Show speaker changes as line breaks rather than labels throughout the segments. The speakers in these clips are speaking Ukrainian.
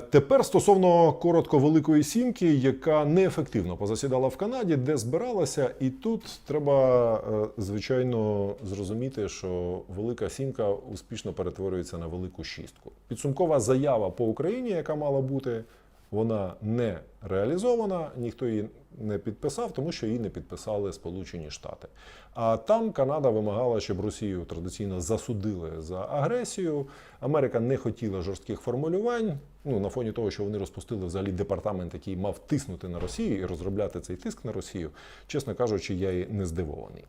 Тепер стосовно коротко великої сімки, яка неефективно позасідала в Канаді, де збиралася, і тут треба е, звичайно зрозуміти, що велика сімка успішно перетворюється на велику шістку. Підсумкова заява по Україні, яка мала бути, вона не реалізована, ніхто її не підписав, тому що її не підписали Сполучені Штати. А там Канада вимагала, щоб Росію традиційно засудили за агресію. Америка не хотіла жорстких формулювань. Ну на фоні того, що вони розпустили взагалі департамент, який мав тиснути на Росію і розробляти цей тиск на Росію. Чесно кажучи, я і не здивований.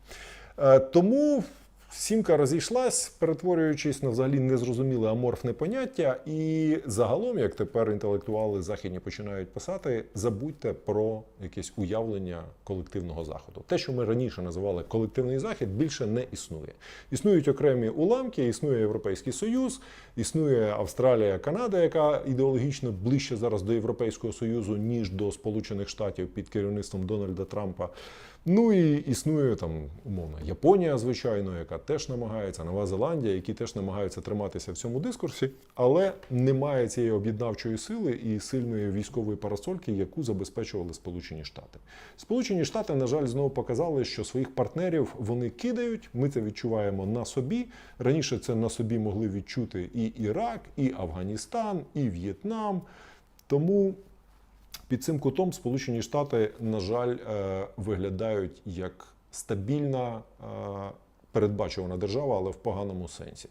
Е, Тому сімка розійшлась, перетворюючись на взагалі незрозуміле аморфне поняття. І загалом, як тепер інтелектуали західні починають писати, забудьте про якесь уявлення колективного заходу. Те, що ми раніше називали колективний захід, більше не існує. Існують окремі уламки, існує Європейський Союз, існує Австралія, Канада, яка ідеологічно ближче зараз до Європейського Союзу, ніж до Сполучених Штатів під керівництвом Дональда Трампа. Ну і існує там умовно Японія, звичайно, яка теж намагається, Нова Зеландія, які теж намагаються триматися в цьому дискурсі, але немає цієї об'єднавчої сили і сильної військової парасольки, яку забезпечували Сполучені Штати. Сполучені Штати, на жаль, знову показали, що своїх партнерів вони кидають. Ми це відчуваємо на собі. Раніше це на собі могли відчути і Ірак, і Афганістан, і В'єтнам. Тому під цим кутом Сполучені Штати, на жаль, е, виглядають як стабільна, е, передбачувана держава, але в поганому сенсі.